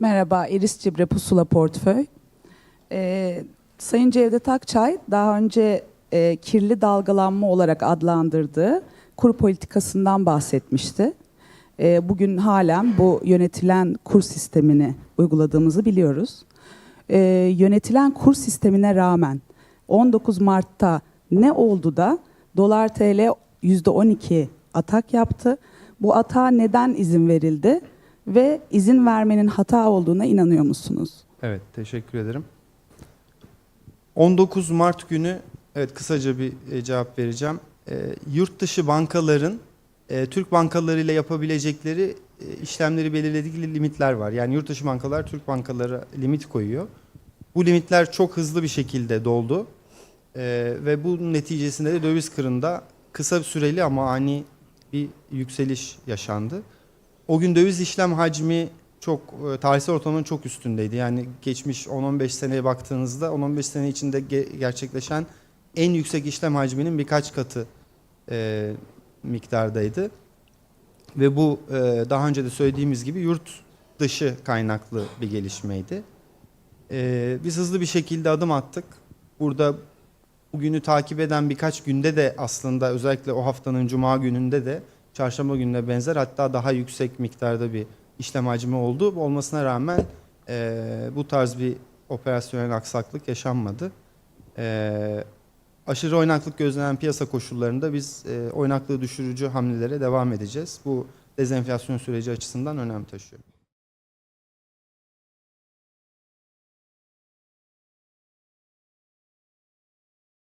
Merhaba, Eris Cibre Pusula Portföy. Ee, Sayın Cevdet Akçay daha önce e, kirli dalgalanma olarak adlandırdığı kur politikasından bahsetmişti. Ee, bugün halen bu yönetilen kur sistemini uyguladığımızı biliyoruz. Ee, yönetilen kur sistemine rağmen 19 Mart'ta ne oldu da dolar TL %12 atak yaptı? Bu atağa neden izin verildi? Ve izin vermenin hata olduğuna inanıyor musunuz? Evet, teşekkür ederim. 19 Mart günü, evet kısaca bir e, cevap vereceğim. E, yurt dışı bankaların e, Türk bankalarıyla yapabilecekleri e, işlemleri belirledikleri limitler var. Yani yurt dışı bankalar Türk bankalara limit koyuyor. Bu limitler çok hızlı bir şekilde doldu. E, ve bu neticesinde de döviz kırında kısa süreli ama ani bir yükseliş yaşandı. O gün döviz işlem hacmi çok e, tarihsel ortalamanın çok üstündeydi. Yani geçmiş 10-15 seneye baktığınızda 10-15 sene içinde ge- gerçekleşen en yüksek işlem hacminin birkaç katı e, miktardaydı. Ve bu e, daha önce de söylediğimiz gibi yurt dışı kaynaklı bir gelişmeydi. E, biz hızlı bir şekilde adım attık. Burada bugünü takip eden birkaç günde de aslında özellikle o haftanın cuma gününde de çarşamba gününe benzer hatta daha yüksek miktarda bir işlem hacmi oldu. Olmasına rağmen e, bu tarz bir operasyonel aksaklık yaşanmadı. E, aşırı oynaklık gözlenen piyasa koşullarında biz e, oynaklığı düşürücü hamlelere devam edeceğiz. Bu dezenflasyon süreci açısından önem taşıyor.